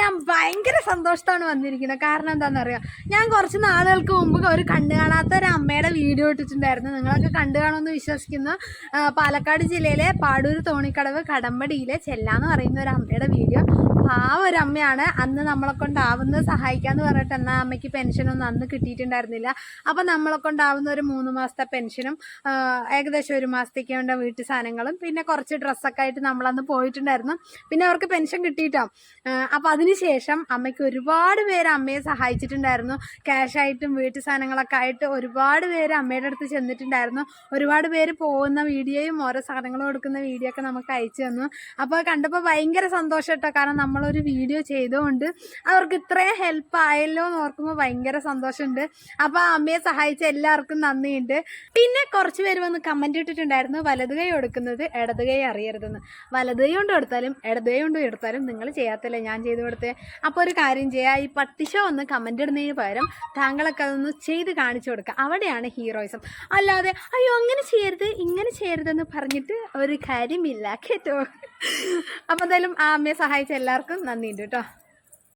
ഞാൻ ഭയങ്കര സന്തോഷത്താണ് വന്നിരിക്കുന്നത് കാരണം എന്താണെന്നറിയാം ഞാൻ കുറച്ച് നാളുകൾക്ക് മുമ്പ് ഒരു കണ്ടു കാണാത്ത ഒരു അമ്മയുടെ വീഡിയോ ഇട്ടിട്ടുണ്ടായിരുന്നു. നിങ്ങളൊക്കെ കണ്ടു കാണുമെന്ന് വിശ്വസിക്കുന്ന. പാലക്കാട് ജില്ലയിലെ പാടൂർ തോണിക്കടവ് കടമ്പടിയിലെ ചെല്ല എന്ന് പറയുന്ന ഒരു അമ്മയുടെ വീഡിയോ. ആ ഒരു അമ്മയാണ്. അന്ന് നമ്മളെ കൊണ്ടാവുന്നത് സഹായിക്കാന്ന് പറഞ്ഞിട്ട് എന്നാൽ അമ്മയ്ക്ക് പെൻഷനൊന്നും അന്ന് കിട്ടിയിട്ടുണ്ടായിരുന്നില്ല. അപ്പം നമ്മളെ കൊണ്ടാവുന്ന ഒരു മൂന്ന് മാസത്തെ പെൻഷനും ഏകദേശം ഒരു മാസത്തേക്ക് വേണ്ട വീട്ടു സാധനങ്ങളും പിന്നെ കുറച്ച് ഡ്രസ്സൊക്കെ ആയിട്ട് നമ്മളന്ന് പോയിട്ടുണ്ടായിരുന്നു. പിന്നെ അവർക്ക് പെൻഷൻ കിട്ടിയിട്ടോ? അപ്പം അതിനുശേഷം അമ്മയ്ക്ക് ഒരുപാട് പേര് അമ്മയെ സഹായിച്ചിട്ടുണ്ടായിരുന്നു. ക്യാഷായിട്ടും വീട്ടു സാധനങ്ങളൊക്കെ ആയിട്ട് ഒരുപാട് പേര് അമ്മയുടെ അടുത്ത് ചെന്നിട്ടുണ്ടായിരുന്നു. ഒരുപാട് പേര് പോകുന്ന വീഡിയോയും ഓരോ സാധനങ്ങൾ കൊടുക്കുന്ന വീഡിയോ ഒക്കെ നമുക്ക് അയച്ചു തന്നു. അപ്പോൾ കണ്ടപ്പോൾ ഭയങ്കര സന്തോഷം കേട്ടോ കാരണം നമ്മളൊരു വീഡിയോ ചെയ്തുകൊണ്ട് അവർക്ക് ഇത്രയും ഹെൽപ്പ് ആയല്ലോ എന്ന് ഓർക്കുമ്പോൾ ഭയങ്കര സന്തോഷമുണ്ട്. അപ്പോൾ അമ്മയെ സഹായിച്ച എല്ലാവർക്കും നന്ദിയുണ്ട്. പിന്നെ കുറച്ച് പേര് വന്ന് കമന്റ് ഇട്ടിട്ടുണ്ടായിരുന്നു. വലത് കൈ കൊടുക്കുന്നത് ഇടത് കൈ അറിയരുതെന്ന്. വലത് കൈ കൊണ്ട് കൊടുത്താലും ഇടത് കൈ കൊണ്ട് എടുത്താലും നിങ്ങൾ ചെയ്യാത്തല്ലേ? ഞാൻ ചെയ്തു കൊടുത്തേ അപ്പോൾ ഒരു കാര്യം ചെയ്യുക ഈ പട്ടിഷോ ഒന്ന് കമന്റ് ഇടുന്നതിന് പകരം താങ്കളൊക്കെ അതൊന്ന് ചെയ്ത് കാണിച്ചു കൊടുക്കുക. അവിടെയാണ് ഹീറോയിസം അല്ലാതെ അയ്യോ അങ്ങനെ ചെയ്യരുത് ഇങ്ങനെ ചെയ്യരുതെന്ന് പറഞ്ഞിട്ട് ഒരു കാര്യമില്ല. കേട്ടോ. അപ്പോൾ എന്തായാലും ആ അമ്മയെ സഹായിച്ച എല്ലാവർക്കും നന്ദിയുണ്ട് കേട്ടോ.